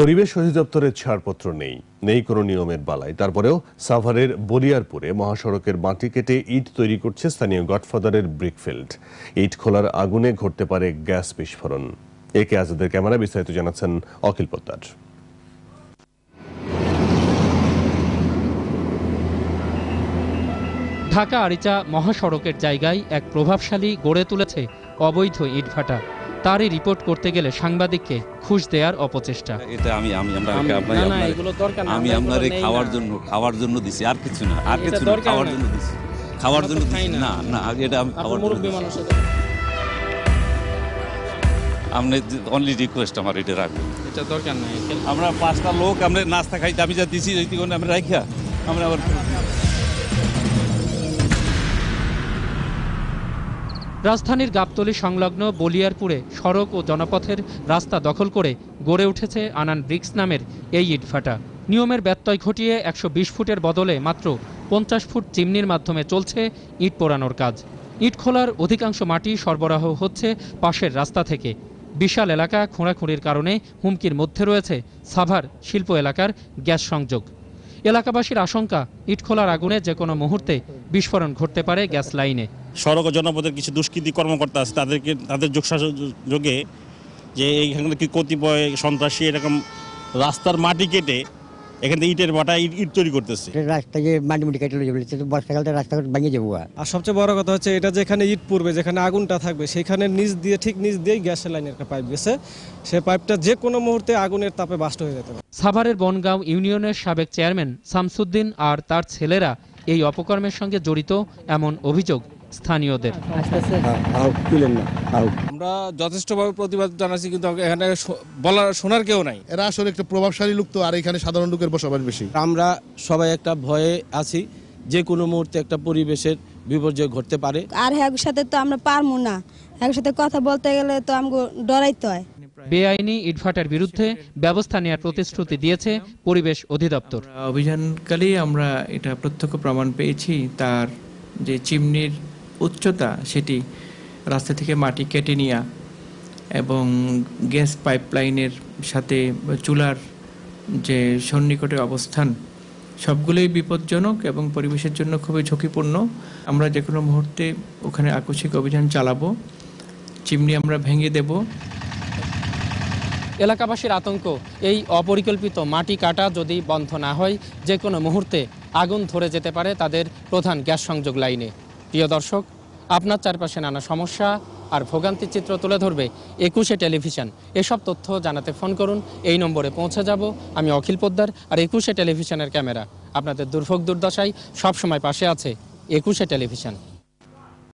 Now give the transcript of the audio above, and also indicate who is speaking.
Speaker 1: পরিবেশ অধিদপ্তরের ছাড়পত্র নেই। নেই কোনো নিয়মের বালাই। তারপরেও সাভারের বলিয়ারপুরে মহাসড়কের মাটি কেটে ইট তৈরি করছে স্থানীয় গডফাদারের ব্রিকফিল্ড। ইট খোলার আগুনে ঘটতে পারে গ্যাস বিস্ফোরণ। একে আজাদের ক্যামেরা বিস্তারিত জানাচ্ছেন অখিল পোদ্দার।
Speaker 2: ঢাকা আরিচা মহাসড়কের জায়গায় এক প্রভাবশালী গড়ে তুলেছে অবৈধ ইটভাটা। তারই রিপোর্ট করতে গেলে সাংবাদিককে ঘুষ দেওয়ার অপচেষ্টা।
Speaker 3: এটা আমি আমি আমরা
Speaker 4: আমি-
Speaker 3: আপনার
Speaker 4: না, না, এগুলো দরকার না,
Speaker 3: আমি
Speaker 4: আমরা
Speaker 3: আপনার
Speaker 4: এগুলো নেই
Speaker 3: খাওয়ার জন্য খাওয়ার জন্য দিছি আর কিছু না আর কিছু না খাওয়ার জন্য দিছি। খাওয়ার জন্য
Speaker 4: না।
Speaker 3: না এটা আমি
Speaker 4: আপনার
Speaker 3: খাওয়ার আপনি অনলি রিকোয়েস্ট আমার এটা রাখবেন।
Speaker 4: এটা দরকার নাই।
Speaker 3: আমরা পাঁচটা লোক আমরা নাস্তা খাইতে আমি যা দিছি ওই আমরা রাখিয়া আমরা আবার
Speaker 2: রাজধানীর গাবতলী সংলগ্ন বলিয়ারপুরে সড়ক ও জনপথের রাস্তা দখল করে গড়ে উঠেছে আনান ব্রিক্স নামের এই ইটভাটা। নিয়মের ব্যত্যয় ঘটিয়ে একশো বিশ ফুটের বদলে মাত্র পঞ্চাশ ফুট চিমনির মাধ্যমে চলছে ইট পোড়ানোর কাজ। ইট খোলার অধিকাংশ মাটি সরবরাহ হচ্ছে পাশের রাস্তা থেকে। বিশাল এলাকা খোঁড়াখুঁড়ির কারণে হুমকির মধ্যে রয়েছে সাভার শিল্প এলাকার গ্যাস সংযোগ। এলাকাবাসীর আশঙ্কা ইটখোলার আগুনে যে কোনো মুহূর্তে বিস্ফোরণ ঘটতে পারে গ্যাস লাইনে।
Speaker 5: সড়ক জনপদের কিছু দুষ্কৃতি কর্মকর্তা আছে, তাদেরকে, তাদের যোগে যে এইখানে কি কতিপয় সন্ত্রাসী এরকম রাস্তার মাটি কেটে এখান থেকে ইটের বাটা ইট ইট তৈরি করতেছে।
Speaker 6: রাস্তা যে মাটি মুটি কেটে লয়ে যাবে বর্ষাকালতে রাস্তা ভেঙে যাব আর।
Speaker 7: আর সবচেয়ে বড় কথা হচ্ছে এটা যেখানে ইট পড়বে যেখানে আগুনটা থাকবে সেখানে নিচ দিয়ে ঠিক নিচ দিয়েই গ্যাসের লাইনের একটা পাইপ গেছে। সে পাইপটা যে কোনো মুহূর্তে আগুনের তাপে বাস্ট হয়ে যেতে পারে।
Speaker 2: সাভারের বনগাঁও ইউনিয়নের সাবেক চেয়ারম্যান শামসুদ্দিন আর তার ছেলেরা এই অপকর্মের সঙ্গে জড়িত এমন অভিযোগ। স্থানীয়দের।
Speaker 4: আমরা যথেষ্টভাবে প্রতিবাদ জানাচ্ছি কিন্তু এখানে বলার শোনার কেউ নাই।
Speaker 8: এরা আসলে একটা প্রভাবশালী লোক তো আর এখানে সাধারণ লোকের বসবাস বেশি।
Speaker 4: আমরা সবাই একটা ভয়ে আছি যে কোনো মুহূর্তে একটা পরিবেশের বিপর্যয় ঘটতে পারে।
Speaker 9: আর হ্যাঁ সাথে তো আমরা পারব না। হ্যাঁ সাথে কথা বলতে গেলে তো আমাকে ডরাইতে হয়।
Speaker 2: বেআইনি ইটভাটার বিরুদ্ধে ব্যবস্থা নেওয়ার প্রতিশ্রুতি দিয়েছে পরিবেশ অধিদপ্তর।
Speaker 10: অভিযানকালেই আমরা এটা প্রত্যক্ষ প্রমাণ পেয়েছি তার যে চিমনির উচ্চতা সেটি রাস্তা থেকে মাটি কেটে নেওয়া এবং গ্যাস পাইপলাইনের সাথে চুলার যে সন্নিকটে অবস্থান, সবগুলোই বিপজ্জনক এবং পরিবেশের জন্য খুবই ঝুঁকিপূর্ণ। আমরা যে কোনো মুহূর্তে ওখানে আকস্মিক অভিযান চালাবো, চিমনি আমরা ভেঙে দেবো।
Speaker 2: এলাকাবাসীর আতঙ্ক, এই অপরিকল্পিত মাটি কাটা যদি বন্ধ না হয়, যে কোনো মুহূর্তে আগুন ধরে যেতে পারে তাদের প্রধান গ্যাস সংযোগ লাইনে। প্রিয় দর্শক, আপনার চারপাশে নানা সমস্যা আর ভোগান্তির চিত্র তুলে ধরবে একুশে টেলিভিশন। এসব তথ্য জানাতে ফোন করুন, এই নম্বরে পৌঁছে যাব। আমি অখিল পোদ্দার আর একুশে টেলিভিশনের ক্যামেরা। আপনাদের দুর্ভোগ দুর্দশায় সবসময় পাশে আছে একুশে টেলিভিশন।